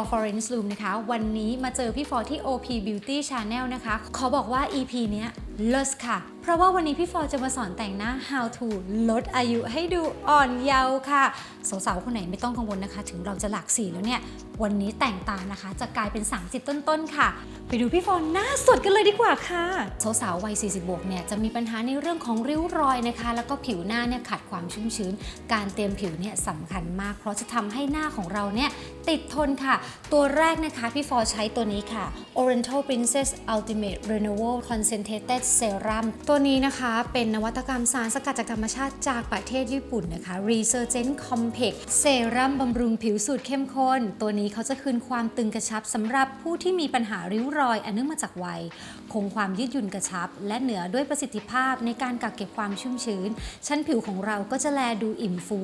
for Florence Room นะคะ วันนี้มาเจอพี่ฟอร์ที่ OP Beauty Channel นะคะ ขอบอกว่า EP เนี้ยเลิศค่ะเพราะว่าวันนี้พี่ฟอร์จะมาสอนแต่งหน้า how to ลดอายุให้ดูอ่อนเยาว์ค่ะ สาวๆคนไหนไม่ต้องกังวลนะคะ ถึงเราจะหลากสีแล้วเนี่ย วันนี้แต่งตานะคะจะกลายเป็น 30 ต้นๆค่ะ ไปดูพี่ฟอนหน้าสดกันเลยดีกว่าค่ะ สาวๆวัย 40 บวกเนี่ยจะมีปัญหาในเรื่องของริ้วรอยนะคะ แล้วก็ผิวหน้าเนี่ยขาดความชุ่มชื้น การเตรียมผิวเนี่ยสำคัญมาก เพราะจะทำให้หน้าของเราเนี่ยติดทนค่ะ ตัวแรกนะคะพี่ฟอใช้ตัวนี้ค่ะ Oriental Princess Ultimate Renewal Concentrated Serum ตัวนี้นะคะเป็นนวัตกรรมสารสกัดจากธรรมชาติจากประเทศญี่ปุ่นนะคะ Resurgent Compact Serum บำรุงผิวสูตรเข้มข้น ตัวนี้เขาจะคืนความตึงกระชับสำหรับผู้ที่มีปัญหาริ้วรอยอันเนื่องมาจากวัย คงความยืดหยุ่นกระชับ และเหนือด้วยประสิทธิภาพในการกักเก็บความชุ่มชื้น ชั้นผิวของเราก็จะแลดูอิ่มฟู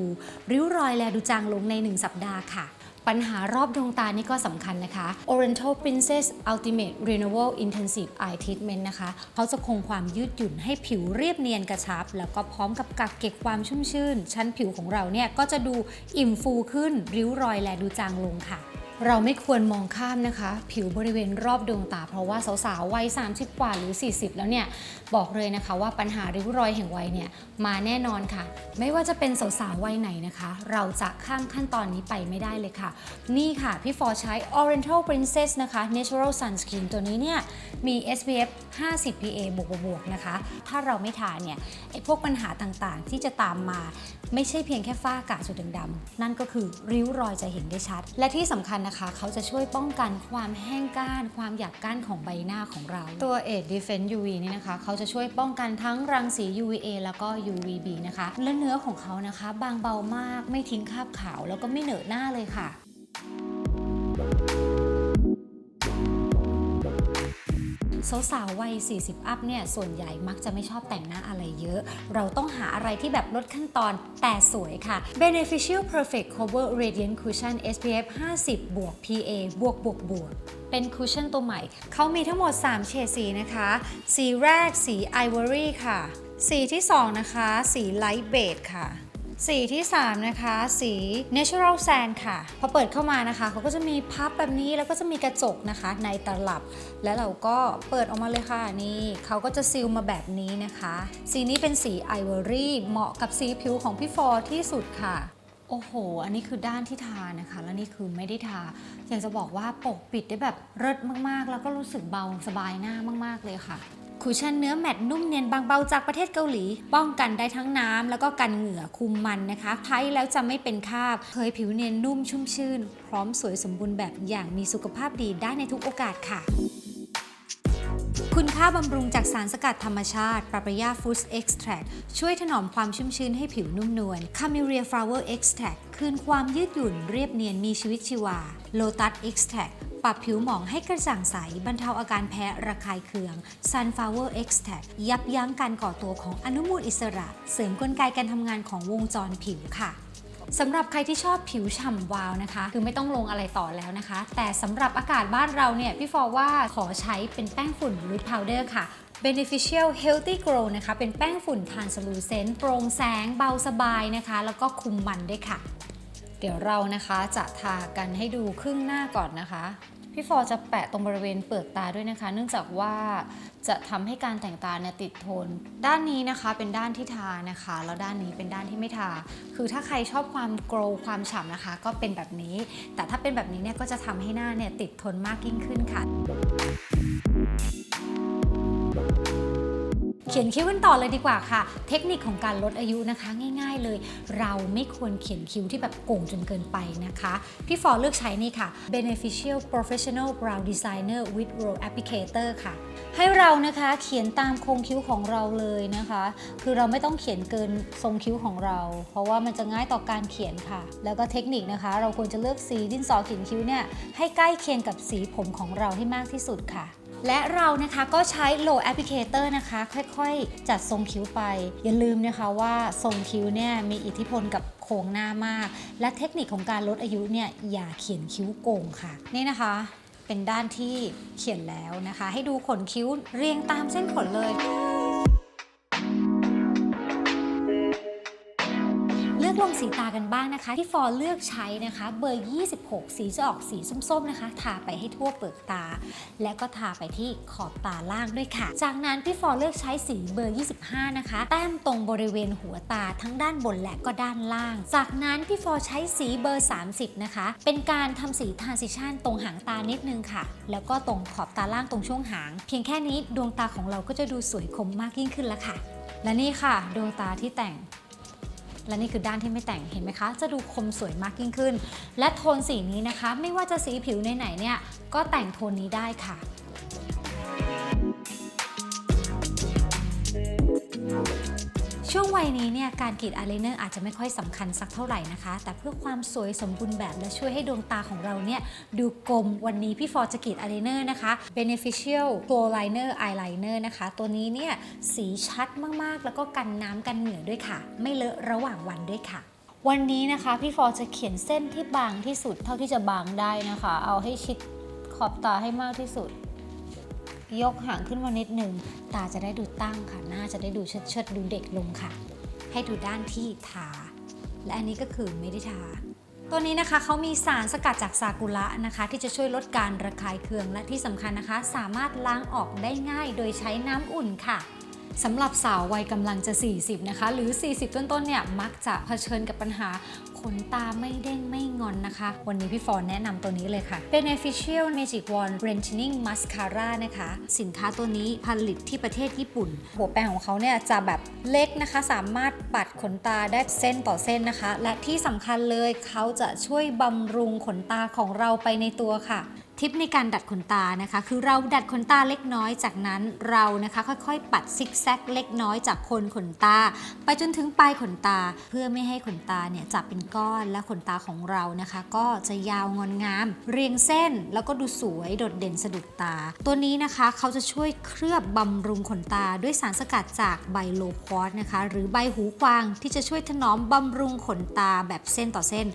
ริ้วรอยแลดูจางลงใน 1 สัปดาห์ค่ะ ปัญหารอบดวงตานี่ก็สำคัญนะคะ Oriental Princess Ultimate Renewal Intensive Eye Treatment นะคะ เขาจะคงความยืดหยุ่นให้ผิวเรียบเนียนกระชับ แล้วก็พร้อมกับกักเก็บความชุ่มชื่น ชั้นผิวของเราเนี่ยก็จะดูอิ่มฟูขึ้นริ้วรอยแลดูจางลงค่ะ เราไม่ควรมองข้ามนะคะ ผิวบริเวณรอบดวงตา เพราะว่าสาวๆวัย30 กว่าหรือ 40 แล้วเนี่ยบอกเลยนะคะว่าปัญหาริ้วรอยแห่งวัยเนี่ยมาแน่นอนค่ะ ไม่ว่าจะเป็นสาวๆวัยไหนนะคะ เราจะข้ามขั้นตอนนี้ไปไม่ได้เลยค่ะ นี่ค่ะ พี่ฟอร์ใช้ Oriental Princess นะคะ Natural Sunscreen ตัวนี้เนี่ยมี SPF 50 PA บวกบวกๆนะคะ ถ้าเราไม่ทาเนี่ยไอ้พวกปัญหาต่างๆ ที่จะตามมาไม่ใช่เพียงแค่ฝ้ากระจุดดำๆนั่นก็คือริ้วรอยจะเห็นได้ชัด และที่สำคัญนะคะ เขาจะช่วยป้องกันความแห้งก้าน ความหยาบก้านของใบหน้าของเรา ตัว a d Defense UV นี่นะคะ เขาจะช่วยป้องกันทั้งรังสี UVA แล้วก็ UVB นะคะ และเนื้อของเขานะคะ บางเบามาก ไม่ทิ้งคราบขาว แล้วก็ไม่เหนอะหน้าเลยค่ะ สาวๆวัย 40 อัพเนี่ยส่วนใหญ่มักจะไม่ชอบแต่งหน้าอะไรเยอะ เราต้องหาอะไรที่แบบลดขั้นตอนแต่สวยค่ะ Beneficial Perfect Cover Radiant Cushion SPF 50 บวก PA บวกบวกบวกเป็นคุชชั่นตัวใหม่ เขามีทั้งหมด 3 เฉดสีนะคะ สีแรกสี Ivory ค่ะ สีที่ 2 นะคะ สี Light Beige ค่ะ สีที่ 3 นะคะ สี Natural Sand ค่ะ พอเปิดเข้ามานะคะเขาก็จะมีพับแบบนี้แล้วก็จะมีกระจกนะคะ ในตลับ แล้วเราก็เปิดออกมาเลยค่ะนี่เขาก็จะซีลมาแบบนี้นะคะ สีนี้เป็นสี Ivory เหมาะกับสีผิวของพี่ฟอร์ที่สุดค่ะโอ้โห อันนี้คือด้านที่ทานะคะ แล้วนี่คือไม่ได้ทา อยากจะบอกว่าปกปิดได้แบบเลิศมากๆ แล้วก็รู้สึกเบาสบายหน้ามาก ๆ เลยค่ะ คุชชั่นเนื้อแมตต์นุ่มเนียนบางเบาจากประเทศเกาหลี ป้องกันได้ทั้งน้ำแล้วก็กันเหงื่อคุมมันนะคะใช้แล้วจะไม่เป็นคราบเคยผิวเนียนนุ่มชุ่มชื่น พร้อมสวยสมบูรณ์แบบอย่างมีสุขภาพดีได้ในทุกโอกาสค่ะคุณค่าบำรุงจากสารสกัดธรรมชาติปาปายาฟู้ดเอ็กซ์แทรช่วยถนอมความชุ่มชื้นให้ผิวนุ่มนวลคา m ิเรียฟลาวเวอร์เอ็กซ์แทรคืนความยืดหยุ่นเรียบเนียนมีชีวิตชีวาโลตัสเอ็กซ์แทร ปรับผิวหมองให้กระจ่างใส บรรเทาอาการแพ้ระคายเคือง Sunflower Extract ยับยั้งการก่อตัวของอนุมูลอิสระ เสริมกลไกการทำงานของวงจรผิวค่ะสำหรับใครที่ชอบผิวฉ่ำวาวนะคะ คือไม่ต้องลงอะไรต่อแล้วนะคะ แต่สำหรับอากาศบ้านเราเนี่ย พี่ฟอว่าขอใช้เป็นแป้งฝุ่นหรือพาวเดอร์ค่ะ Beneficial Healthy Glow นะคะ เป็นแป้งฝุ่น Translucent โปร่งแสงเบาสบายนะคะ แล้วก็คุมมันด้วยค่ะ เดี๋ยวเรานะคะจะทากันให้ดูครึ่งหน้าก่อนนะคะ พี่ฟอร์จะแปะตรงบริเวณเปลือกตาด้วยนะคะ เนื่องจากว่าจะทำให้การแต่งตาเนี่ยติดทน ด้านนี้นะคะเป็นด้านที่ทานะคะ แล้วด้านนี้เป็นด้านที่ไม่ทา คือถ้าใครชอบความโกลว์ความฉ่ำนะคะ ก็เป็นแบบนี้ แต่ถ้าเป็นแบบนี้เนี่ยก็จะทำให้หน้าเนี่ยติดทนมากยิ่งขึ้นค่ะ ขียนคิ้วกันต่อเลยดีกว่าค่ะ เทคนิคของการลดอายุนะคะ ง่าย ๆ เลย เราไม่ควรเขียนคิ้วที่แบบโก่งจนเกินไปนะคะ พี่ฟอเลือกใช้นี่ค่ะ Beneficial Professional Brow Designer with Roll Applicator ค่ะ ให้เรานะคะเขียนตามโครงคิ้วของเราเลยนะคะ คือเราไม่ต้องเขียนเกินทรงคิ้วของเรา เพราะว่ามันจะง่ายต่อการเขียนค่ะ แล้วก็เทคนิคนะคะ เราควรจะเลือกสีดินสอเขียนคิ้วเนี่ยให้ใกล้เคียงกับสีผมของเราให้มากที่สุดค่ะ และเรานะคะก็ใช้โล่แอปพลิเคเตอร์นะคะ ค่อยๆ จัดทรงคิ้วไป อย่าลืมนะคะว่าทรงคิ้วเนี่ยมีอิทธิพลกับโครงหน้ามาก และเทคนิคของการลดอายุเนี่ยอย่าเขียนคิ้วโก่งค่ะ นี่นะคะ เป็นด้านที่เขียนแล้วนะคะ ให้ดูขนคิ้วเรียงตามเส้นขนเลยากันบ้างนะคะ ที่ฟอร์เลือกใช้นะคะเบอร์ 26 สีจะออกสีส้มๆนะคะ ทาไปให้ทั่วเปลือกตา และก็ทาไปที่ขอบตาล่างด้วยค่ะ จากนั้นพี่ฟอร์เลือกใช้สีเบอร์ 25 นะคะ แต้มตรงบริเวณหัวตาทั้งด้านบนและก็ด้านล่าง จากนั้นพี่ฟอร์ใช้สีเบอร์ 30 นะคะ เป็นการทำสีทรานซิชันตรงหางตานิดนึงค่ะ แล้วก็ตรงขอบตาล่างตรงช่วงหาง เพียงแค่นี้ดวงตาของเราก็จะดูสวยคมมากยิ่งขึ้นแล้วค่ะ และนี่ค่ะดวงตาที่แต่ง และนี่คือด้านที่ไม่แต่งเห็นไหมคะ จะดูคมสวยมากยิ่งขึ้น และโทนสีนี้นะคะ ไม่ว่าจะสีผิวไหนๆเนี่ยก็แต่งโทนนี้ได้ค่ะ ช่วงวัยนี้เนี่ยการกรีดอายไลเนอร์อาจจะไม่ค่อยสำคัญสักเท่าไหร่นะคะ แต่เพื่อความสวยสมบูรณ์แบบและช่วยให้ดวงตาของเราเนี่ยดูกลมวันนี้พี่ฟอร์จะกรีดอายไลเนอร์นะคะ Beneficial Flow Liner Eyeliner นะคะ ตัวนี้เนี่ยสีชัดมากๆ แล้วก็กันน้ำกันเหงื่อด้วยค่ะ ไม่เลอะระหว่างวันด้วยค่ะวันนี้นะคะพี่ฟอร์จะเขียนเส้นที่บางที่สุดเท่าที่จะบางได้นะคะ เอาให้ชิดขอบตาให้มากที่สุด ยกหางขึ้นมานิดหนึ่ง ตาจะได้ดูตั้งค่ะ หน้าจะได้ดูเชิดเชิดดูเด็กลงค่ะ ให้ดูด้านที่ทา และอันนี้ก็คือไม่ได้ทา ตัวนี้นะคะเขามีสารสกัดจากซากุระนะคะ ที่จะช่วยลดการระคายเคืองและที่สำคัญนะคะ สามารถล้างออกได้ง่ายโดยใช้น้ำอุ่นค่ะสำหรับสาววัยกำลังจะ 40 นะคะ หรือ 40 ต้นๆ เนี่ย มักจะเผชิญกับปัญหา นตาไม่เด้งไม่งอนนะคะ วันนี้พี่ฟอนแนะนำตัวนี้เลยค่ะ Beneficial Magic Wand Brightening Mascara นะคะ สินค้าตัวนี้ผลิตที่ประเทศญี่ปุ่น หัวแปรงของเขาเนี่ยจะแบบเล็กนะคะ สามารถปัดขนตาได้เส้นต่อเส้นนะคะ และที่สำคัญเลยเขาจะช่วยบำรุงขนตาของเราไปในตัวค่ะ ทิปในการดัดขนตานะคะ คือเราดัดขนตาเล็กน้อยจากนั้นเรานะคะค่อยๆ ปัดซิกแซกเล็กน้อยจากโคนขนตา ไปจนถึงปลายขนตา เพื่อไม่ให้ขนตาเนี่ยจับเป็นก้อนและขนตาของเรานะคะ ก็จะยาวงอนงาม เรียงเส้นแล้วก็ดูสวยโดดเด่นสะดุดตา ตัวนี้นะคะเขาจะช่วยเคลือบบำรุงขนตาด้วยสารสกัดจากใบโลคอสนะคะ หรือใบหูกวางที่จะช่วยถนอมบำรุงขนตาแบบเส้นต่อเส้น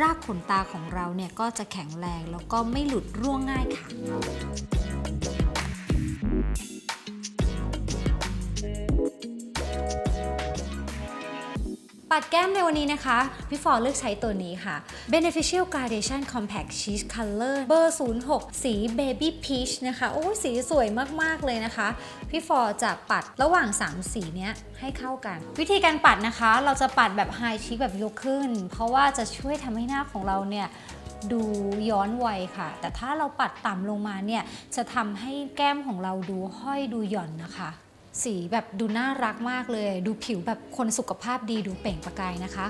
รากขนตาของเราเนี่ยก็จะแข็งแรงแล้วก็ไม่หลุดร่วงง่ายค่ะ ปัดแก้มในวันนี้นะคะ พี่ฟอร์เลือกใช้ตัวนี้ค่ะ Beneficial Gradation Compact Cheese Color เบอร์ 06 สี Baby Peach นะคะ โอ้สีสวยมาก ๆ เลยนะคะ พี่ฟอร์จะปัดระหว่าง 3 สีเนี้ยให้เข้ากัน วิธีการปัดนะคะ เราจะปัดแบบไฮชิแบบยกขึ้น เพราะว่าจะช่วยทำให้หน้าของเราเนี่ย ดูย้อนวัยค่ะ แต่ถ้าเราปัดต่ำลงมาเนี่ยจะทำให้แก้มของเราดูห้อยดูหย่อนนะคะ สีแบบดูน่ารักมากเลย ดูผิวแบบคนสุขภาพดีดูเปล่งประกายนะคะ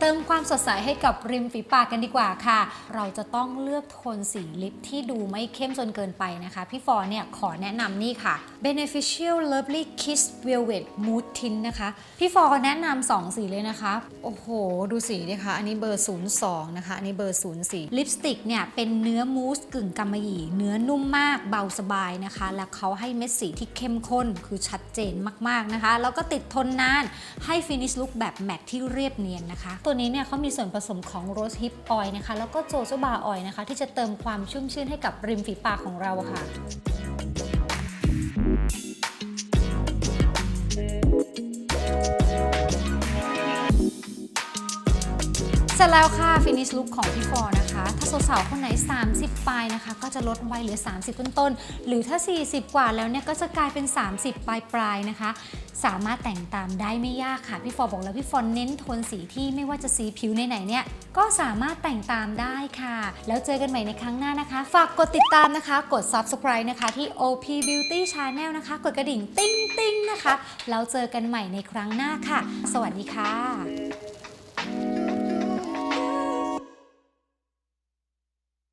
เติมความสดใสให้กับริมฝีปากกันดีกว่าค่ะ เราจะต้องเลือกโทนสีลิปที่ดูไม่เข้มจนเกินไปนะคะ พี่ฟอร์เนี่ยขอแนะนำนี่ค่ะ Beneficial Lovely Kiss Velvet Mood Tint นะคะ พี่ฟอแนะนำสองสีเลยนะคะ โอ้โห ดูสีดิคะ อันนี้เบอร์ 02 นะคะ อันนี้เบอร์ 04 ลิปสติกเนี่ย เป็นเนื้อมูสกึ่งกำมะหยี่ เนื้อนุ่มมากเบาสบายนะคะ แล้วเขาให้เม็ดสีที่เข้มข้นคือชัดเจนมาก ๆ นะคะ แล้วก็ติดทนนานให้ฟินิชลุคแบบแมทที่เรียบเนียนนะคะ ตัวนี้เนี่ยเขามีส่วนผสมของโรสฮิปออยนะคะแล้วก็โจโจบาออยนะคะ ที่จะเติมความชุ่มชื่นให้กับริมฝีปากของเราค่ะ เสร็จแล้วค่ะฟินิชลุคของพี่ฟอนะคะ ถ้าสาวๆคนไหน 30 ปลายนะคะ ก็จะลดไว้เหลือ 30 ต้นๆ หรือถ้า 40 กว่าแล้วเนี่ยก็จะกลายเป็น 30 ปลายปลายนะคะ สามารถแต่งตามได้ไม่ยากค่ะ พี่ฟอบอกแล้วพี่ฟอร์เน้นโทนสีที่ไม่ว่าจะสีผิวไหนๆเนี่ยก็สามารถแต่งตามได้ค่ะ แล้วเจอกันใหม่ในครั้งหน้านะคะ ฝากกดติดตามนะคะ กด subscribe นะคะที่ OP Beauty Channel นะคะ กดกระดิ่งติ้งๆนะคะแล้วเจอกันใหม่ในครั้งหน้าค่ะ สวัสดีค่ะ